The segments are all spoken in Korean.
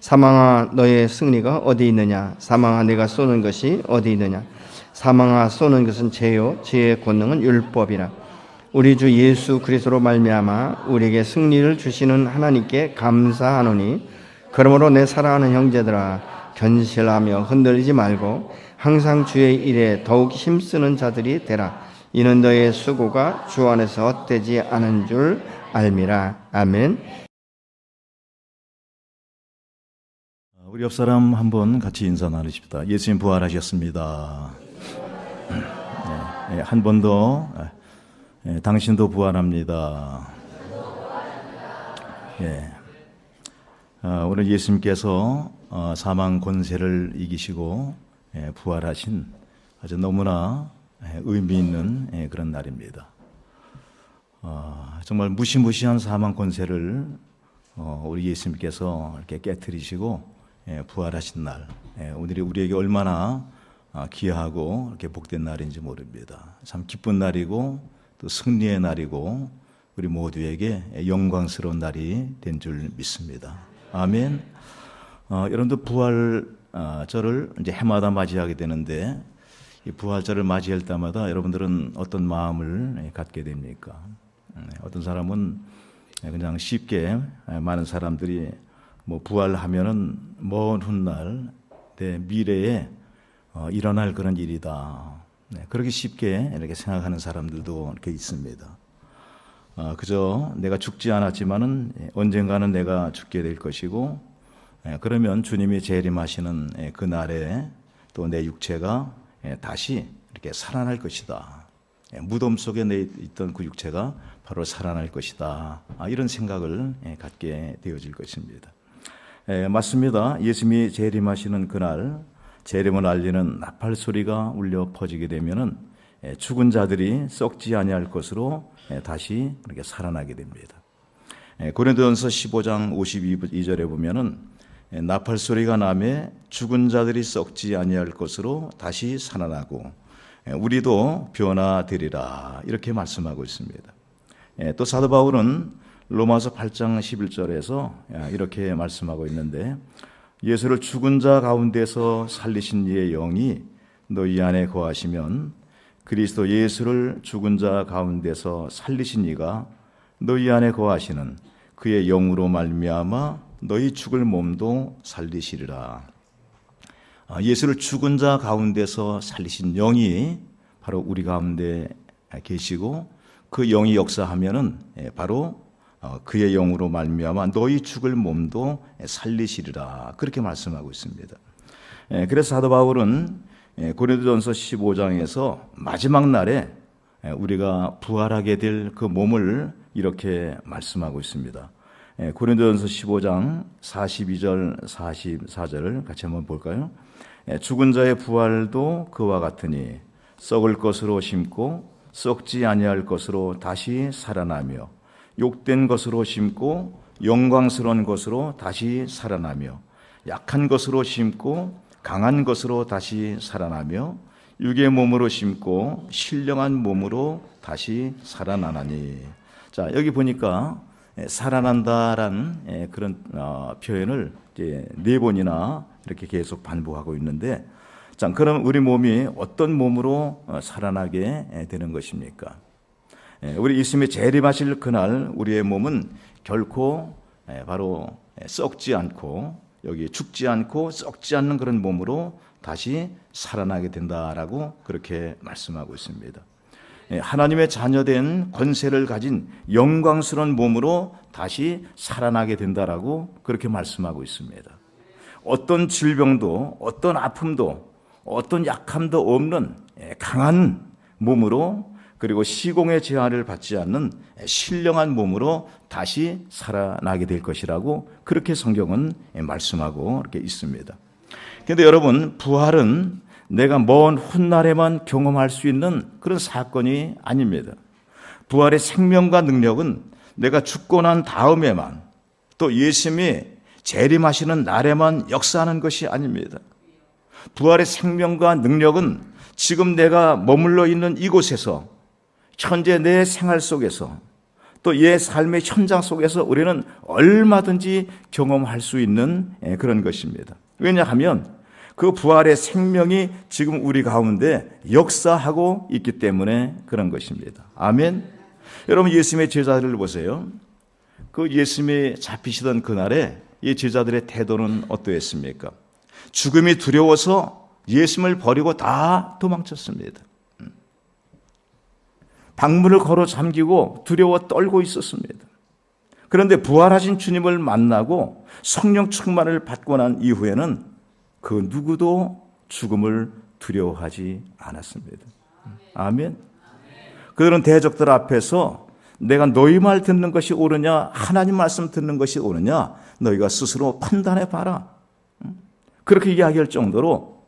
사망아 너의 승리가 어디 있느냐? 사망아 내가 쏘는 것이 어디 있느냐? 사망아 쏘는 것은 죄요. 죄의 권능은 율법이라. 우리 주 예수 그리스도로 말미암아 우리에게 승리를 주시는 하나님께 감사하노니 그러므로 내 사랑하는 형제들아 견실하며 흔들리지 말고 항상 주의 일에 더욱 힘쓰는 자들이 되라. 이는 너의 수고가 주 안에서 헛되지 않은 줄 알미라. 아멘. 우리 옆 사람 한번 같이 인사 나누십시다. 예수님 부활하셨습니다. 예, 한번 더, 예, 당신도 부활합니다. 예, 아, 오늘 예수님께서 어, 사망 권세를 이기시고 예, 부활하신 아주 너무나 예, 의미 있는 예, 그런 날입니다. 아, 정말 무시무시한 사망 권세를 어, 우리 예수님께서 이렇게 깨뜨리시고 예, 부활하신 날, 예, 오늘이 우리에게 얼마나 아, 귀하고 이렇게 복된 날인지 모릅니다. 참 기쁜 날이고 또 승리의 날이고 우리 모두에게 영광스러운 날이 된 줄 믿습니다. 아멘. 어, 여러분들 부활절을 이제 해마다 맞이하게 되는데 이 부활절을 맞이할 때마다 여러분들은 어떤 마음을 갖게 됩니까? 음, 어떤 사람은 그냥 쉽게 많은 사람들이 뭐 부활하면은 먼 훗날 내 미래에 어, 일어날 그런 일이다. 네, 그렇게 쉽게 이렇게 생각하는 사람들도 이렇게 있습니다. 어, 그저 내가 죽지 않았지만은 예, 언젠가는 내가 죽게 될 것이고 예, 그러면 주님이 재림하시는 예, 그 날에 또 내 육체가 예, 다시 이렇게 살아날 것이다. 예, 무덤 속에 내 있던 그 육체가 바로 살아날 것이다. 아, 이런 생각을 예, 갖게 되어질 것입니다. 예, 맞습니다. 예수님이 재림하시는 그날 재림을 알리는 나팔 소리가 울려 퍼지게 되면은 예, 죽은 자들이 썩지 아니할 것으로 예, 다시 이렇게 살아나게 됩니다. 예, 고린도전서 15장 52절에 보면은 예, 나팔 소리가 나매 죽은 자들이 썩지 아니할 것으로 다시 살아나고 예, 우리도 변화되리라 이렇게 말씀하고 있습니다. 예, 또 사도 바울은 로마서 8장 11절에서 이렇게 말씀하고 있는데 예수를 죽은 자 가운데서 살리신 이의 영이 너희 안에 거하시면 그리스도 예수를 죽은 자 가운데서 살리신 이가 너희 안에 거하시는 그의 영으로 말미암아 너희 죽을 몸도 살리시리라. 아, 예수를 죽은 자 가운데서 살리신 영이 바로 우리 가운데 계시고 그 영이 역사하면은 예, 바로 어, 그의 영으로 말미암아 너희 죽을 몸도 살리시리라 그렇게 말씀하고 있습니다. 예, 그래서 사도 바울은 예, 고린도전서 15장에서 마지막 날에 우리가 부활하게 될 그 몸을 이렇게 말씀하고 있습니다. 고린도전서 15장 42절 44절을 같이 한번 볼까요? 죽은 자의 부활도 그와 같으니 썩을 것으로 심고 썩지 아니할 것으로 다시 살아나며 욕된 것으로 심고 영광스러운 것으로 다시 살아나며 약한 것으로 심고 강한 것으로 다시 살아나며 육의 몸으로 심고 신령한 몸으로 다시 살아나나니. 자, 여기 보니까 살아난다라는 그런 어, 표현을 네 번이나 이렇게 계속 반복하고 있는데 자, 그럼 우리 몸이 어떤 몸으로 어, 살아나게 되는 것입니까? 우리 예수님이 재림하실 그날 우리의 몸은 결코 바로 썩지 않고 여기 죽지 않고 썩지 않는 그런 몸으로 다시 살아나게 된다라고 그렇게 말씀하고 있습니다. 하나님의 자녀된 권세를 가진 영광스러운 몸으로 다시 살아나게 된다라고 그렇게 말씀하고 있습니다. 어떤 질병도 어떤 아픔도 어떤 약함도 없는 강한 몸으로 그리고 시공의 제한을 받지 않는 신령한 몸으로 다시 살아나게 될 것이라고 그렇게 성경은 말씀하고 이렇게 있습니다. 그런데 여러분, 부활은 내가 먼 훗날에만 경험할 수 있는 그런 사건이 아닙니다. 부활의 생명과 능력은 내가 죽고 난 다음에만 또 예수님이 재림하시는 날에만 역사하는 것이 아닙니다. 부활의 생명과 능력은 지금 내가 머물러 있는 이곳에서 현재 내 생활 속에서 또얘 삶의 현장 속에서 우리는 얼마든지 경험할 수 있는 예, 그런 것입니다. 왜냐하면 그 부활의 생명이 지금 우리 가운데 역사하고 있기 때문에 그런 것입니다. 아멘. 여러분 예수님의 제자들을 보세요. 그 예수님이 잡히시던 그날에 이 제자들의 태도는 어떠했습니까? 죽음이 두려워서 예수님을 버리고 다 도망쳤습니다. 방문을 걸어 잠기고 두려워 떨고 있었습니다. 그런데 부활하신 주님을 만나고 성령 충만을 받고 난 이후에는 그 누구도 죽음을 두려워하지 않았습니다. 아멘. 그들은 대적들 앞에서 내가 너희 말 듣는 것이 옳으냐, 하나님 말씀 듣는 것이 옳으냐, 너희가 스스로 판단해 봐라. 그렇게 이야기할 정도로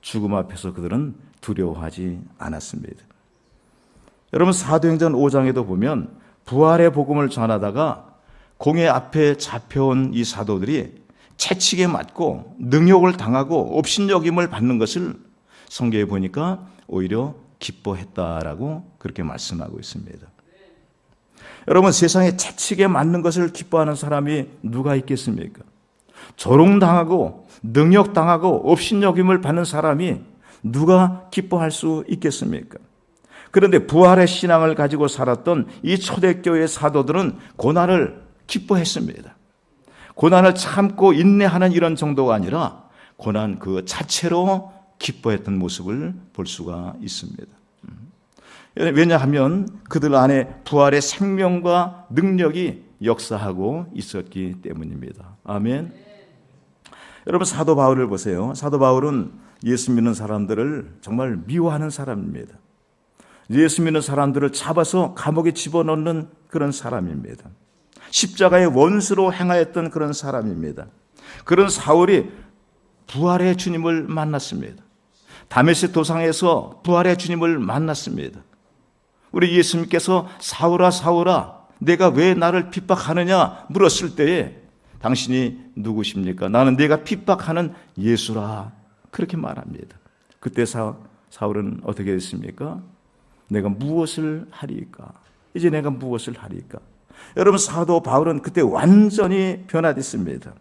죽음 앞에서 그들은 두려워하지 않았습니다. 여러분 사도행전 5장에도 보면 부활의 복음을 전하다가 공회 앞에 잡혀온 이 사도들이 채찍에 맞고 능욕을 당하고 업신여김을 받는 것을 성경에 보니까 오히려 기뻐했다라고 그렇게 말씀하고 있습니다. 여러분 세상에 채찍에 맞는 것을 기뻐하는 사람이 누가 있겠습니까? 조롱당하고 능욕당하고 업신여김을 받는 사람이 누가 기뻐할 수 있겠습니까? 그런데 부활의 신앙을 가지고 살았던 이 초대교회 사도들은 고난을 기뻐했습니다. 고난을 참고 인내하는 이런 정도가 아니라 고난 그 자체로 기뻐했던 모습을 볼 수가 있습니다. 음. 왜냐하면 그들 안에 부활의 생명과 능력이 역사하고 있었기 때문입니다. 아멘. 여러분 사도 바울을 보세요. 사도 바울은 예수 믿는 사람들을 정말 미워하는 사람입니다. 예수 믿는 사람들을 잡아서 감옥에 집어넣는 그런 사람입니다. 십자가의 원수로 행하였던 그런 사람입니다. 그런 사울이 부활의 주님을 만났습니다. 다메섹 도상에서 부활의 주님을 만났습니다. 우리 예수님께서 사울아 사울아 내가 왜 나를 핍박하느냐 물었을 때에 당신이 누구십니까? 나는 내가 핍박하는 예수라 그렇게 말합니다. 그때 사, 사울은 어떻게 됐습니까? 내가 무엇을 하리까? 이제 내가 무엇을 하리까? 여러분 사도 바울은 그때 완전히 변화됐습니다.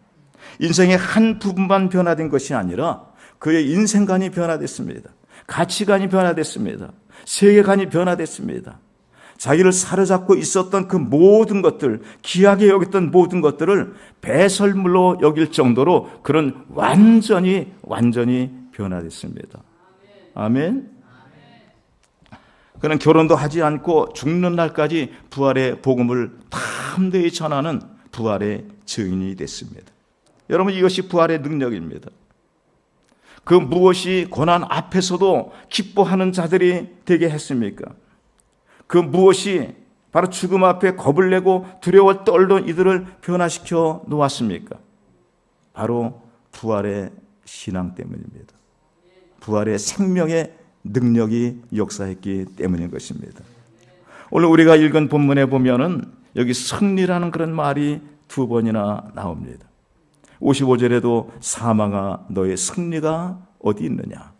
인생의 한 부분만 변화된 것이 아니라 그의 인생관이 변화됐습니다. 가치관이 변화됐습니다. 세계관이 변화됐습니다. 자기를 사로잡고 있었던 그 모든 것들, 귀하게 여겼던 모든 것들을 배설물로 여길 정도로 그런 완전히, 완전히 변화됐습니다. 아멘. 그는 결혼도 하지 않고 죽는 날까지 부활의 복음을 탐대히 전하는 부활의 증인이 됐습니다. 여러분 이것이 부활의 능력입니다. 그 무엇이 고난 앞에서도 기뻐하는 자들이 되게 했습니까? 그 무엇이 바로 죽음 앞에 겁을 내고 두려워 떨던 이들을 변화시켜 놓았습니까? 바로 부활의 신앙 때문입니다. 부활의 생명의 능력이 역사했기 때문인 것입니다. 오늘 우리가 읽은 본문에 보면은 여기 승리라는 그런 말이 두 번이나 나옵니다. 55절에도 사망아 너의 승리가 어디 있느냐?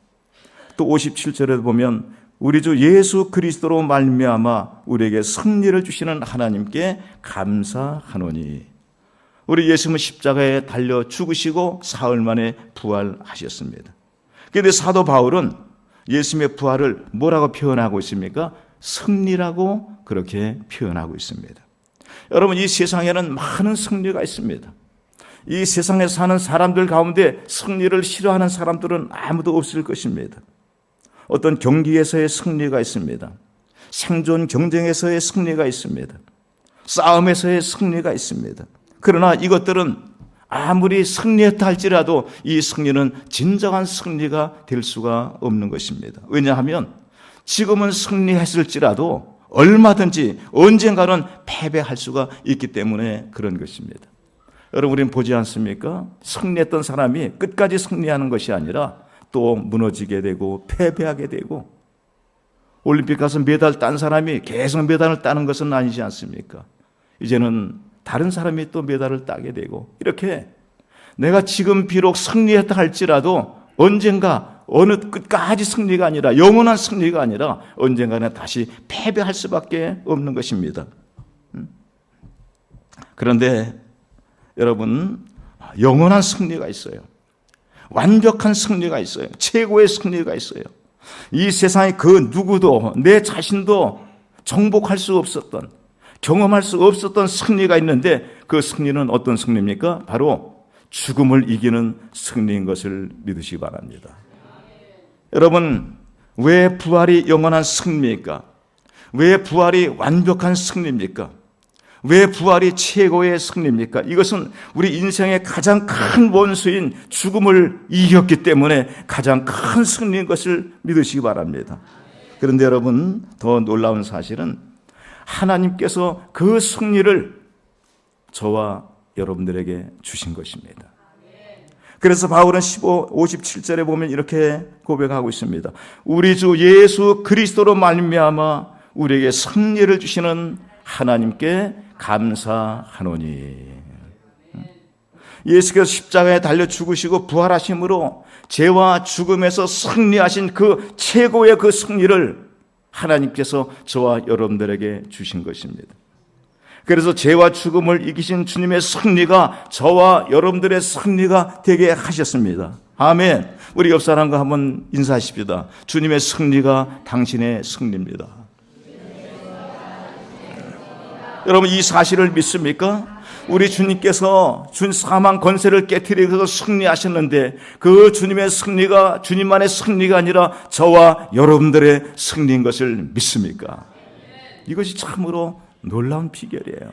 또 57절에도 보면 우리 주 예수 그리스도로 말미암아 우리에게 승리를 주시는 하나님께 감사하노니 우리 예수님은 십자가에 달려 죽으시고 사흘 만에 부활하셨습니다. 그런데 사도 바울은 예수님의 부활을 뭐라고 표현하고 있습니까? 승리라고 그렇게 표현하고 있습니다. 여러분 이 세상에는 많은 승리가 있습니다. 이 세상에 사는 사람들 가운데 승리를 싫어하는 사람들은 아무도 없을 것입니다. 어떤 경기에서의 승리가 있습니다. 생존 경쟁에서의 승리가 있습니다. 싸움에서의 승리가 있습니다. 그러나 이것들은 아무리 승리했다 할지라도 이 승리는 진정한 승리가 될 수가 없는 것입니다. 왜냐하면 지금은 승리했을지라도 얼마든지 언젠가는 패배할 수가 있기 때문에 그런 것입니다. 여러분, 우리는 보지 않습니까? 승리했던 사람이 끝까지 승리하는 것이 아니라 또 무너지게 되고 패배하게 되고 올림픽 가서 메달 딴 사람이 계속 메달을 따는 것은 아니지 않습니까? 이제는 다른 사람이 또 메달을 따게 되고 이렇게 내가 지금 비록 승리했다 할지라도 언젠가 어느 끝까지 승리가 아니라 영원한 승리가 아니라 언젠가는 다시 패배할 수밖에 없는 것입니다. 음? 그런데 여러분 영원한 승리가 있어요. 완벽한 승리가 있어요. 최고의 승리가 있어요. 이 세상에 그 누구도 내 자신도 정복할 수 없었던 경험할 수 없었던 승리가 있는데 그 승리는 어떤 승리입니까? 바로 죽음을 이기는 승리인 것을 믿으시기 바랍니다. 여러분, 왜 부활이 영원한 승리입니까? 왜 부활이 완벽한 승리입니까? 왜 부활이 최고의 승리입니까? 이것은 우리 인생의 가장 큰 원수인 죽음을 이겼기 때문에 가장 큰 승리인 것을 믿으시기 바랍니다. 그런데 여러분, 더 놀라운 사실은 하나님께서 그 승리를 저와 여러분들에게 주신 것입니다. 그래서 바울은 15, 57절에 보면 이렇게 고백하고 있습니다. 우리 주 예수 그리스도로 말미암아 우리에게 승리를 주시는 하나님께 감사하노니. 예수께서 십자가에 달려 죽으시고 부활하심으로 죄와 죽음에서 승리하신 그 최고의 그 승리를 하나님께서 저와 여러분들에게 주신 것입니다. 그래서 죄와 죽음을 이기신 주님의 승리가 저와 여러분들의 승리가 되게 하셨습니다. 아멘. 우리 옆 사람과 한번 인사하십시다. 주님의 승리가 당신의 승리입니다. 여러분 이 사실을 믿습니까? 우리 주님께서 준 사망 권세를 깨뜨리고서 승리하셨는데 그 주님의 승리가 주님만의 승리가 아니라 저와 여러분들의 승리인 것을 믿습니까? 이것이 참으로 놀라운 비결이에요.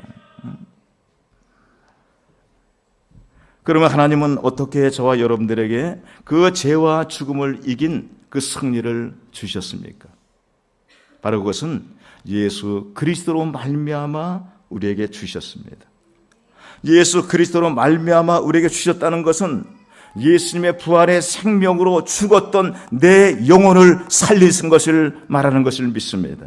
그러면 하나님은 어떻게 저와 여러분들에게 그 죄와 죽음을 이긴 그 승리를 주셨습니까? 바로 그것은 예수 그리스도로 말미암아 우리에게 주셨습니다. 예수 그리스도로 말미암아 우리에게 주셨다는 것은 예수님의 부활의 생명으로 죽었던 내 영혼을 살리신 것을 말하는 것을 믿습니다.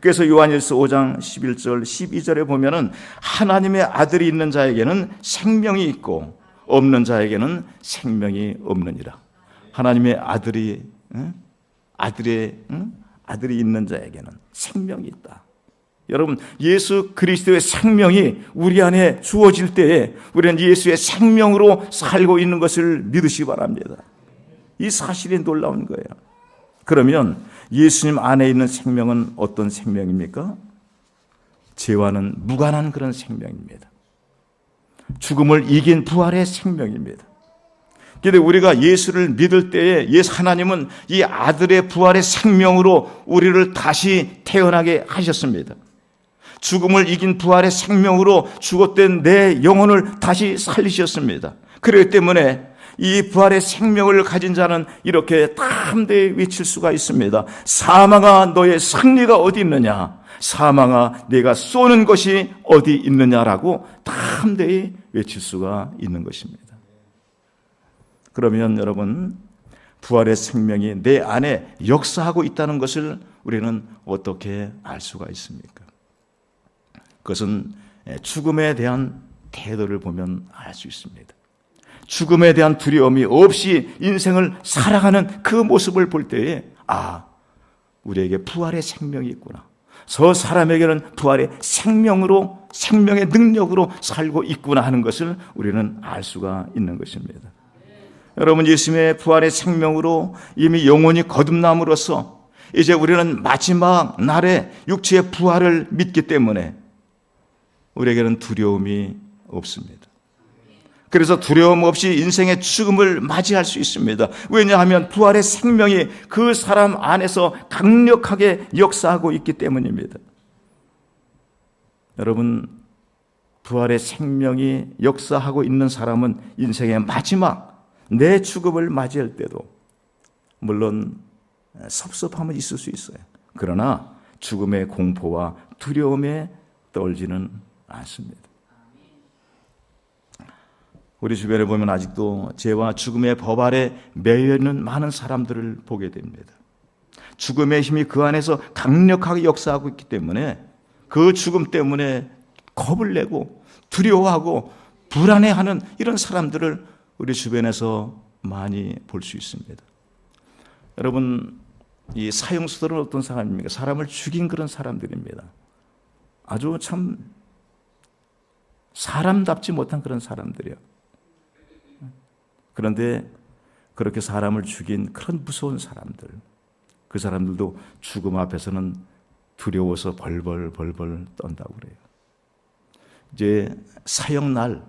그래서 요한일서 5장 11절 12절에 보면은 하나님의 아들이 있는 자에게는 생명이 있고 없는 자에게는 생명이 없느니라. 하나님의 아들이 응? 아들의 응? 아들이 있는 자에게는 생명이 있다. 여러분 예수 그리스도의 생명이 우리 안에 주어질 때에 우리는 예수의 생명으로 살고 있는 것을 믿으시기 바랍니다. 이 사실이 놀라운 거예요. 그러면 예수님 안에 있는 생명은 어떤 생명입니까? 죄와는 무관한 그런 생명입니다. 죽음을 이긴 부활의 생명입니다. 근데 우리가 예수를 믿을 때에 예수 하나님은 이 아들의 부활의 생명으로 우리를 다시 태어나게 하셨습니다. 죽음을 이긴 부활의 생명으로 죽었던 내 영혼을 다시 살리셨습니다. 그렇기 때문에 이 부활의 생명을 가진 자는 이렇게 담대히 외칠 수가 있습니다. 사망아 너의 승리가 어디 있느냐? 사망아 내가 쏘는 것이 어디 있느냐라고 담대히 외칠 수가 있는 것입니다. 그러면 여러분 부활의 생명이 내 안에 역사하고 있다는 것을 우리는 어떻게 알 수가 있습니까? 그것은 죽음에 대한 태도를 보면 알 수 있습니다. 죽음에 대한 두려움이 없이 인생을 살아가는 그 모습을 볼 때에 아, 우리에게 부활의 생명이 있구나. 저 사람에게는 부활의 생명으로 생명의 능력으로 살고 있구나 하는 것을 우리는 알 수가 있는 것입니다. 여러분 예수님의 부활의 생명으로 이미 영혼이 거듭남으로써 이제 우리는 마지막 날에 육체의 부활을 믿기 때문에 우리에게는 두려움이 없습니다. 그래서 두려움 없이 인생의 죽음을 맞이할 수 있습니다. 왜냐하면 부활의 생명이 그 사람 안에서 강력하게 역사하고 있기 때문입니다. 여러분, 부활의 생명이 역사하고 있는 사람은 인생의 마지막 내 죽음을 맞이할 때도 물론 섭섭함은 있을 수 있어요. 그러나 죽음의 공포와 두려움에 떨지는 않습니다. 우리 주변에 보면 아직도 죄와 죽음의 법 아래 매여 있는 많은 사람들을 보게 됩니다. 죽음의 힘이 그 안에서 강력하게 역사하고 있기 때문에 그 죽음 때문에 겁을 내고 두려워하고 불안해하는 이런 사람들을 우리 주변에서 많이 볼 수 있습니다. 여러분, 이 사형수들은 어떤 사람입니까? 사람을 죽인 그런 사람들입니다. 아주 참 사람답지 못한 그런 사람들이요. 그런데 그렇게 사람을 죽인 그런 무서운 사람들, 그 사람들도 죽음 앞에서는 두려워서 벌벌 벌벌 떤다고 그래요. 이제 사형 날,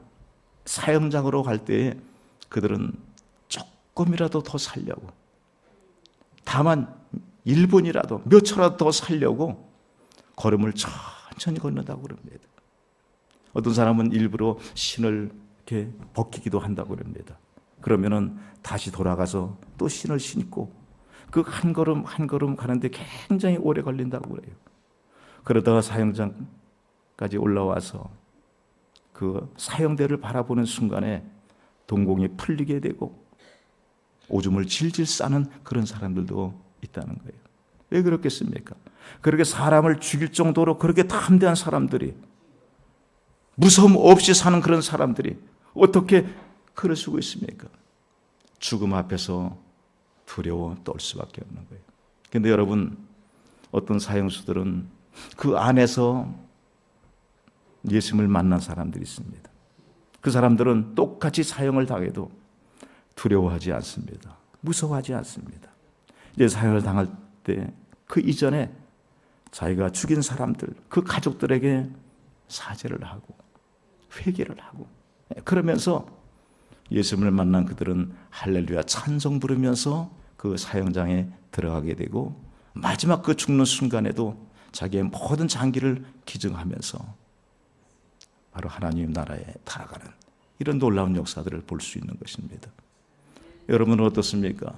사형장으로 갈 때에 그들은 조금이라도 더 살려고, 다만 1분이라도 몇 초라도 더 살려고 걸음을 천천히 걷는다고 그럽니다. 어떤 사람은 일부러 신을 이렇게 벗기기도 한다고 그럽니다. 그러면은 다시 돌아가서 또 신을 신고 그 한 걸음 한 걸음 가는데 굉장히 오래 걸린다고 그래요. 그러다가 사형장까지 올라와서 그 사형대를 바라보는 순간에 동공이 풀리게 되고 오줌을 질질 싸는 그런 사람들도 있다는 거예요. 왜 그렇겠습니까? 그렇게 사람을 죽일 정도로 그렇게 담대한 사람들이 무서움 없이 사는 그런 사람들이 어떻게 그럴 수가 있습니까? 죽음 앞에서 두려워 떨 수밖에 없는 거예요. 근데 여러분, 어떤 사형수들은 그 안에서 예수님을 만난 사람들이 있습니다. 그 사람들은 똑같이 사형을 당해도 두려워하지 않습니다. 무서워하지 않습니다. 이제 사형을 당할 때 그 이전에 자기가 죽인 사람들, 그 가족들에게 사죄를 하고 회개를 하고 그러면서 예수님을 만난 그들은 할렐루야 찬송 부르면서 그 사형장에 들어가게 되고 마지막 그 죽는 순간에도 자기의 모든 장기를 기증하면서 바로 하나님 나라에 달아가는 이런 놀라운 역사들을 볼 수 있는 것입니다. 여러분은 어떻습니까?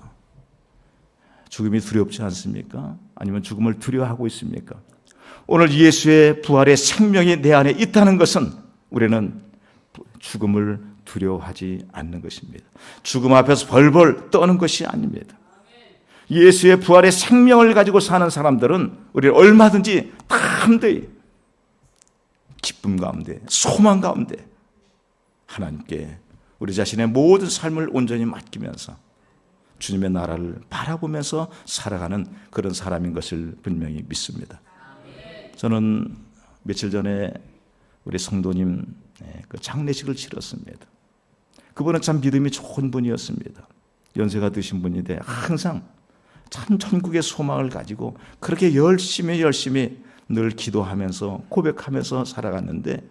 죽음이 두렵지 않습니까? 아니면 죽음을 두려워하고 있습니까? 오늘 예수의 부활의 생명이 내 안에 있다는 것은 우리는 죽음을 두려워하지 않는 것입니다. 죽음 앞에서 벌벌 떠는 것이 아닙니다. 예수의 부활의 생명을 가지고 사는 사람들은 우리 얼마든지 담대히 기쁨 가운데, 소망 가운데 하나님께 우리 자신의 모든 삶을 온전히 맡기면서 주님의 나라를 바라보면서 살아가는 그런 사람인 것을 분명히 믿습니다. 저는 며칠 전에 우리 성도님 그 장례식을 치렀습니다. 그분은 참 믿음이 좋은 분이었습니다. 연세가 드신 분인데 항상 참 천국의 소망을 가지고 그렇게 열심히 열심히 늘 기도하면서 고백하면서 살아갔는데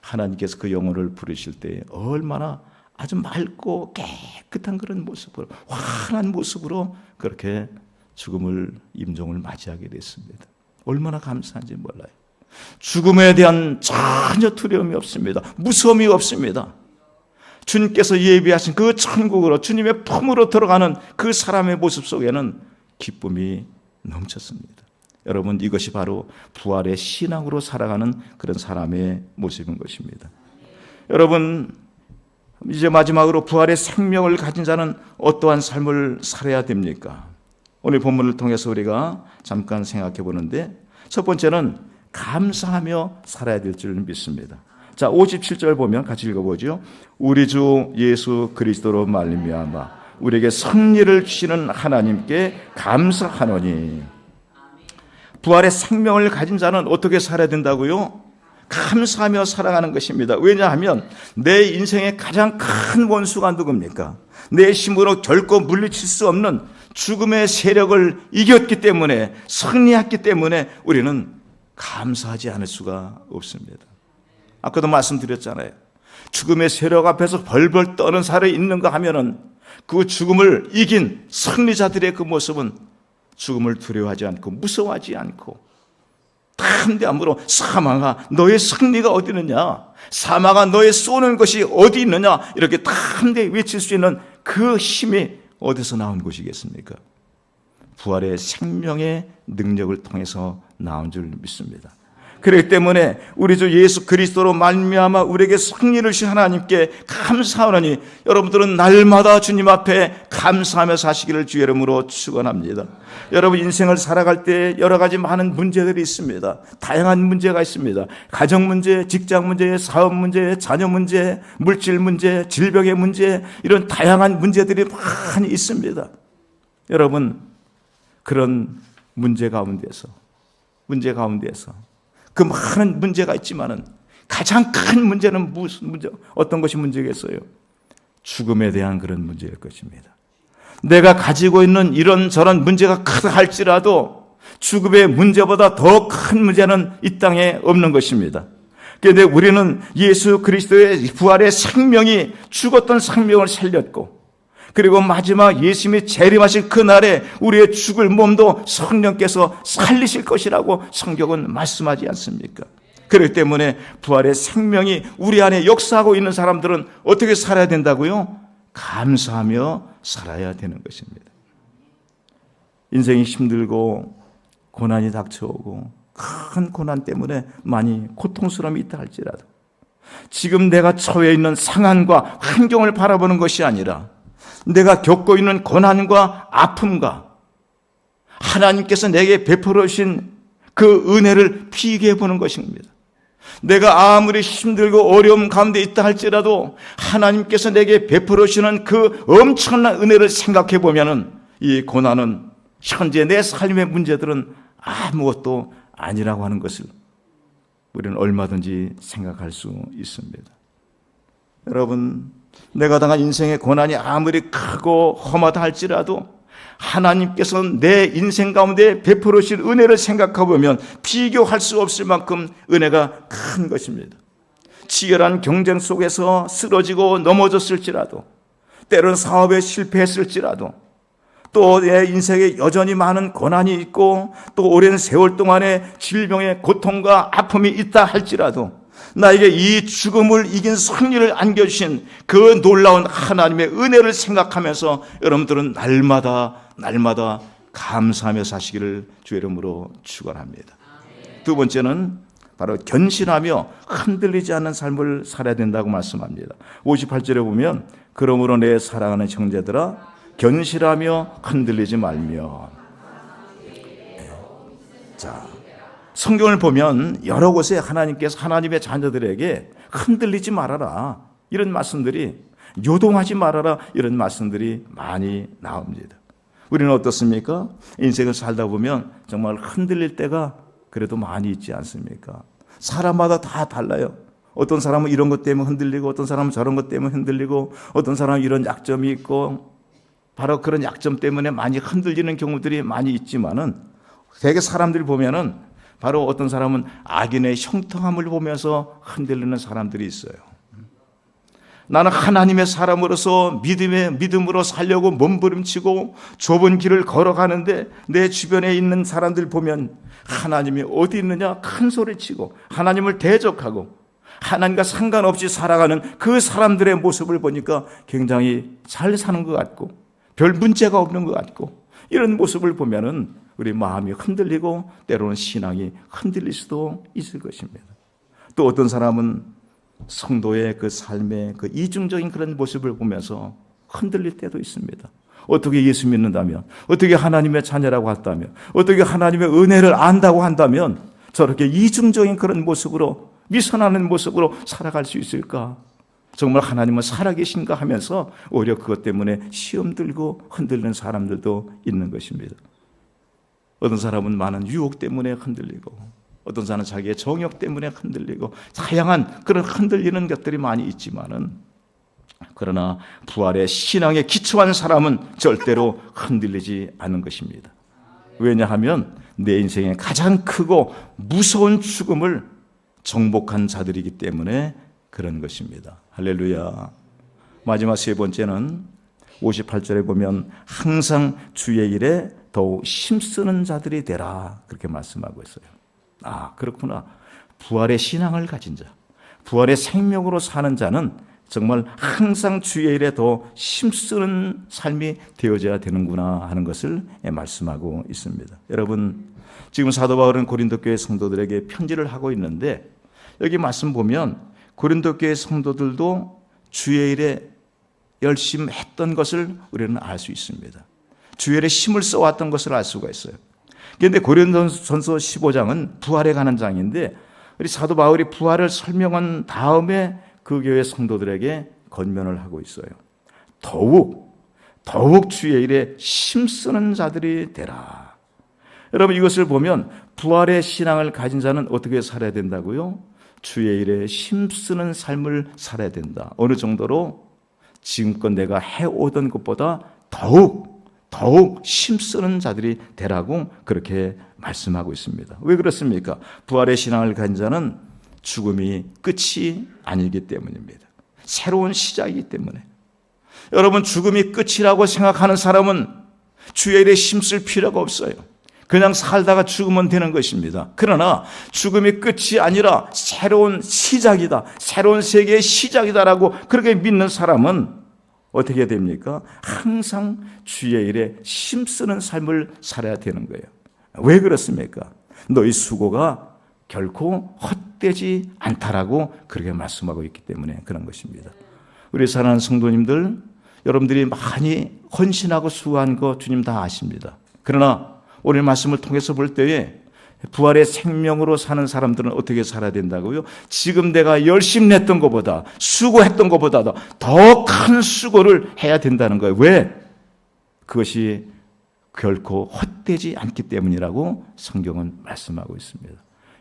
하나님께서 그 영혼을 부르실 때 얼마나 아주 맑고 깨끗한 그런 모습으로 환한 모습으로 그렇게 죽음을 임종을 맞이하게 됐습니다. 얼마나 감사한지 몰라요. 죽음에 대한 전혀 두려움이 없습니다. 무서움이 없습니다. 주님께서 예비하신 그 천국으로 주님의 품으로 들어가는 그 사람의 모습 속에는 기쁨이 넘쳤습니다. 여러분 이것이 바로 부활의 신앙으로 살아가는 그런 사람의 모습인 것입니다. 여러분 이제 마지막으로 부활의 생명을 가진 자는 어떠한 삶을 살아야 됩니까? 오늘 본문을 통해서 우리가 잠깐 생각해 보는데 첫 번째는 감사하며 살아야 될 줄 믿습니다. 자, 57절 보면 같이 읽어보죠. 우리 주 예수 그리스도로 말미암아 우리에게 승리를 주시는 하나님께 감사하노니 부활의 생명을 가진 자는 어떻게 살아야 된다고요? 감사하며 살아가는 것입니다. 왜냐하면 내 인생의 가장 큰 원수가 누굽니까? 내 힘으로 결코 물리칠 수 없는 죽음의 세력을 이겼기 때문에 승리했기 때문에 우리는 감사하지 않을 수가 없습니다. 아까도 말씀드렸잖아요. 죽음의 세력 앞에서 벌벌 떠는 살이 있는가 하면은 그 죽음을 이긴 승리자들의 그 모습은 죽음을 두려워하지 않고 무서워하지 않고 담대함으로 사망아 너의 승리가 어디 있느냐 사망아 너의 쏘는 것이 어디 있느냐 이렇게 담대히 외칠 수 있는 그 힘이 어디서 나온 것이겠습니까? 부활의 생명의 능력을 통해서 나온 줄 믿습니다. 그렇기 때문에 우리 주 예수 그리스도로 말미암아 우리에게 승리를 주신 하나님께 감사하노니 여러분들은 날마다 주님 앞에 감사하며 사시기를 주의 이름으로 축원합니다. 여러분 인생을 살아갈 때 여러 가지 많은 문제들이 있습니다. 다양한 문제가 있습니다. 가정 문제, 직장 문제, 사업 문제, 자녀 문제, 물질 문제, 질병의 문제 이런 다양한 문제들이 많이 있습니다. 여러분 그런 문제 가운데서 문제 가운데서 그 많은 문제가 있지만은 가장 큰 문제는 무슨 문제, 어떤 것이 문제겠어요? 죽음에 대한 그런 문제일 것입니다. 내가 가지고 있는 이런 저런 문제가 크다 할지라도 죽음의 문제보다 더 큰 문제는 이 땅에 없는 것입니다. 그런데 우리는 예수 그리스도의 부활의 생명이 죽었던 생명을 살렸고 그리고 마지막 예수님이 재림하실 그날에 우리의 죽을 몸도 성령께서 살리실 것이라고 성경은 말씀하지 않습니까? 그렇기 때문에 부활의 생명이 우리 안에 역사하고 있는 사람들은 어떻게 살아야 된다고요? 감사하며 살아야 되는 것입니다. 인생이 힘들고 고난이 닥쳐오고 큰 고난 때문에 많이 고통스러움이 있다 할지라도 지금 내가 처해 있는 상황과 환경을 바라보는 것이 아니라 내가 겪고 있는 고난과 아픔과 하나님께서 내게 베풀어 주신 그 은혜를 비교해 보는 것입니다. 내가 아무리 힘들고 어려움 가운데 있다 할지라도 하나님께서 내게 베풀어 주시는 그 엄청난 은혜를 생각해 보면은 이 고난은 현재 내 삶의 문제들은 아무것도 아니라고 하는 것을 우리는 얼마든지 생각할 수 있습니다. 여러분, 내가 당한 인생의 고난이 아무리 크고 험하다 할지라도 하나님께서 내 인생 가운데 베풀어 주신 은혜를 생각해 보면 비교할 수 없을 만큼 은혜가 큰 것입니다. 치열한 경쟁 속에서 쓰러지고 넘어졌을지라도 때로는 사업에 실패했을지라도 또 내 인생에 여전히 많은 고난이 있고 또 오랜 세월 동안의 질병의 고통과 아픔이 있다 할지라도 나에게 이 죽음을 이긴 승리를 안겨주신 그 놀라운 하나님의 은혜를 생각하면서 여러분들은 날마다 날마다 감사하며 사시기를 주의 이름으로 축원합니다. 두 번째는 바로 견실하며 흔들리지 않는 삶을 살아야 된다고 말씀합니다. 58절에 보면 그러므로 내 사랑하는 형제들아 견실하며 흔들리지 말며 자 성경을 보면 여러 곳에 하나님께서 하나님의 자녀들에게 흔들리지 말아라 이런 말씀들이 요동하지 말아라 이런 말씀들이 많이 나옵니다. 우리는 어떻습니까? 인생을 살다 보면 정말 흔들릴 때가 그래도 많이 있지 않습니까? 사람마다 다 달라요. 어떤 사람은 이런 것 때문에 흔들리고 어떤 사람은 저런 것 때문에 흔들리고 어떤 사람은 이런 약점이 있고 바로 그런 약점 때문에 많이 흔들리는 경우들이 많이 있지만은 되게 사람들이 보면은 바로 어떤 사람은 악인의 형통함을 보면서 흔들리는 사람들이 있어요. 나는 하나님의 사람으로서 믿음의 믿음으로 살려고 몸부림치고 좁은 길을 걸어가는데 내 주변에 있는 사람들 보면 하나님이 어디 있느냐 큰 소리 치고 하나님을 대적하고 하나님과 상관없이 살아가는 그 사람들의 모습을 보니까 굉장히 잘 사는 것 같고 별 문제가 없는 것 같고 이런 모습을 보면은 우리 마음이 흔들리고 때로는 신앙이 흔들릴 수도 있을 것입니다. 또 어떤 사람은 성도의 그 삶의 그 이중적인 그런 모습을 보면서 흔들릴 때도 있습니다. 어떻게 예수 믿는다면, 어떻게 하나님의 자녀라고 한다면, 어떻게 하나님의 은혜를 안다고 한다면 저렇게 이중적인 그런 모습으로 미선하는 모습으로 살아갈 수 있을까? 정말 하나님은 살아계신가 하면서 오히려 그것 때문에 시험 들고 흔들리는 사람들도 있는 것입니다. 어떤 사람은 많은 유혹 때문에 흔들리고 어떤 사람은 자기의 정욕 때문에 흔들리고 다양한 그런 흔들리는 것들이 많이 있지만은 그러나 부활의 신앙에 기초한 사람은 절대로 흔들리지 않는 것입니다. 왜냐하면 내 인생의 가장 크고 무서운 죽음을 정복한 자들이기 때문에 그런 것입니다. 할렐루야. 마지막 세 번째는 58절에 보면 항상 주의 일에 더욱 힘쓰는 자들이 되라. 그렇게 말씀하고 있어요. 아, 그렇구나. 부활의 신앙을 가진 자, 부활의 생명으로 사는 자는 정말 항상 주의 일에 더 힘쓰는 삶이 되어져야 되는구나 하는 것을 말씀하고 있습니다. 여러분, 지금 사도 바울은 고린도 교회 성도들에게 편지를 하고 있는데 여기 말씀 보면 고린도 교회 성도들도 주의 일에 열심히 했던 것을 우리는 알 수 있습니다. 주의 일에 힘을 써왔던 것을 알 수가 있어요. 그런데 고린도전서 15장은 부활에 관한 장인데 우리 사도 바울이 부활을 설명한 다음에 그 교회 성도들에게 건면을 하고 있어요. 더욱 더욱 주의 일에 힘쓰는 자들이 되라. 여러분 이것을 보면 부활의 신앙을 가진 자는 어떻게 살아야 된다고요? 주의 일에 힘쓰는 삶을 살아야 된다. 어느 정도로 지금껏 내가 해오던 것보다 더욱 더욱 힘쓰는 자들이 되라고 그렇게 말씀하고 있습니다. 왜 그렇습니까? 부활의 신앙을 가진 자는 죽음이 끝이 아니기 때문입니다. 새로운 시작이기 때문에. 여러분 죽음이 끝이라고 생각하는 사람은 주의 일에 힘쓸 필요가 없어요. 그냥 살다가 죽으면 되는 것입니다. 그러나 죽음이 끝이 아니라 새로운 시작이다. 새로운 세계의 시작이다라고 그렇게 믿는 사람은 어떻게 됩니까? 항상 주의 일에 힘쓰는 삶을 살아야 되는 거예요. 왜 그렇습니까? 너희 수고가 결코 헛되지 않다라고 그렇게 말씀하고 있기 때문에 그런 것입니다. 우리 사랑하는 성도님들, 여러분들이 많이 헌신하고 수고한 거 주님 다 아십니다. 그러나 오늘 말씀을 통해서 볼 때에 부활의 생명으로 사는 사람들은 어떻게 살아야 된다고요? 지금 내가 열심히 냈던 것보다 수고했던 것보다 더 큰 수고를 해야 된다는 거예요. 왜? 그것이 결코 헛되지 않기 때문이라고 성경은 말씀하고 있습니다.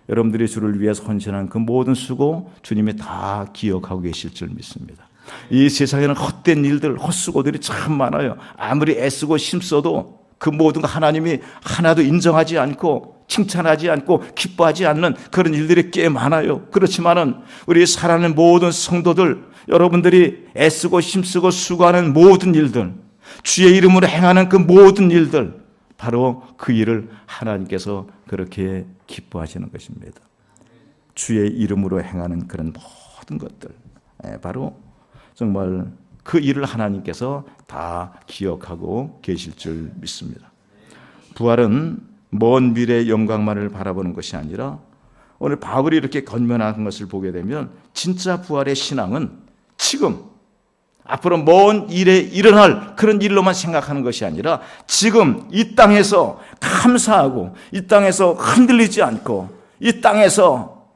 여러분들이 주를 위해서 헌신한 그 모든 수고 주님이 다 기억하고 계실 줄 믿습니다. 이 세상에는 헛된 일들, 헛수고들이 참 많아요. 아무리 애쓰고 힘써도 그 모든 거 하나님이 하나도 인정하지 않고 칭찬하지 않고 기뻐하지 않는 그런 일들이 꽤 많아요. 그렇지만은 우리 살아가는 모든 성도들 여러분들이 애쓰고 힘쓰고 수고하는 모든 일들 주의 이름으로 행하는 그 모든 일들 바로 그 일을 하나님께서 그렇게 기뻐하시는 것입니다. 주의 이름으로 행하는 그런 모든 것들 예, 바로 정말 그 일을 하나님께서 다 기억하고 계실 줄 믿습니다. 부활은 먼 미래의 영광만을 바라보는 것이 아니라 오늘 바울이 이렇게 건면한 것을 보게 되면 진짜 부활의 신앙은 지금 앞으로 먼 일에 일어날 그런 일로만 생각하는 것이 아니라 지금 이 땅에서 감사하고 이 땅에서 흔들리지 않고 이 땅에서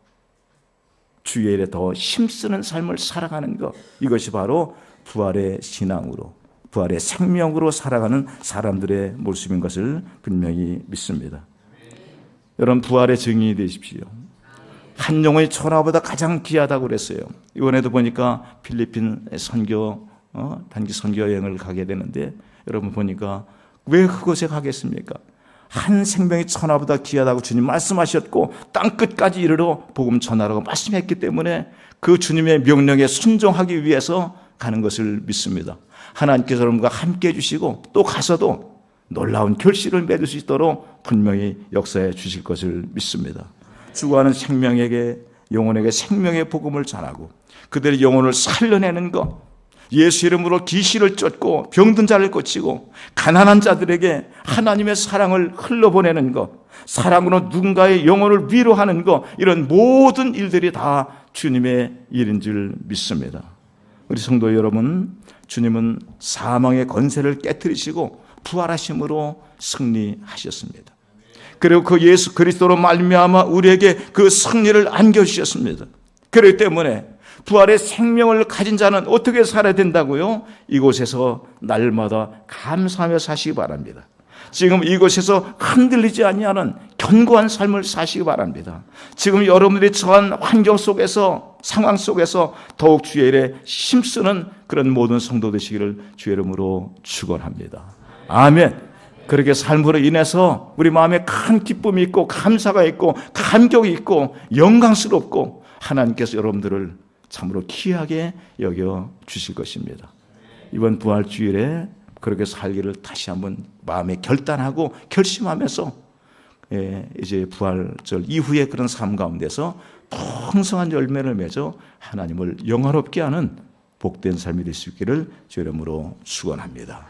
주의 일에 더 힘쓰는 삶을 살아가는 것 이것이 바로 부활의 신앙으로 부활의 생명으로 살아가는 사람들의 모습인 것을 분명히 믿습니다. 여러분 부활의 증인이 되십시오. 한 영혼이 천하보다 가장 귀하다고 그랬어요. 이번에도 보니까 필리핀 선교 어, 단기 선교 여행을 가게 되는데 여러분 보니까 왜 그곳에 가겠습니까? 한 생명이 천하보다 귀하다고 주님 말씀하셨고 땅 끝까지 이르러 복음 전하라고 말씀했기 때문에 그 주님의 명령에 순종하기 위해서 가는 것을 믿습니다. 하나님께서 여러분과 함께 해주시고 또 가서도 놀라운 결실을 맺을 수 있도록 분명히 역사해 주실 것을 믿습니다. 죽어가는 생명에게 영혼에게 생명의 복음을 전하고 그들의 영혼을 살려내는 것 예수 이름으로 기시를 쫓고 병든 자를 고치고 가난한 자들에게 하나님의 사랑을 흘러보내는 것 사랑으로 누군가의 영혼을 위로하는 것 이런 모든 일들이 다 주님의 일인 줄 믿습니다. 우리 성도 여러분 주님은 사망의 건세를 깨뜨리시고 부활하심으로 승리하셨습니다. 그리고 그 예수 그리스도로 말미암아 우리에게 그 승리를 안겨 주셨습니다. 그렇기 때문에 부활의 생명을 가진 자는 어떻게 살아야 된다고요? 이곳에서 날마다 감사하며 사시기 바랍니다. 지금 이곳에서 흔들리지 아니하는 견고한 삶을 사시기 바랍니다. 지금 여러분들이 처한 환경 속에서 상황 속에서 더욱 주의 일에 힘쓰는 그런 모든 성도 되시기를 주의 이름으로 축원합니다. 아멘. 그렇게 삶으로 인해서 우리 마음에 큰 기쁨이 있고 감사가 있고 감격이 있고 영광스럽고 하나님께서 여러분들을 참으로 귀하게 여겨 주실 것입니다. 이번 부활 주일에 그렇게 살기를 다시 한번 마음에 결단하고 결심하면서 예, 이제 부활절 이후에 그런 삶 가운데서 풍성한 열매를 맺어 하나님을 영화롭게 하는 복된 삶이 될 수 있기를 주 이름으로 축원합니다.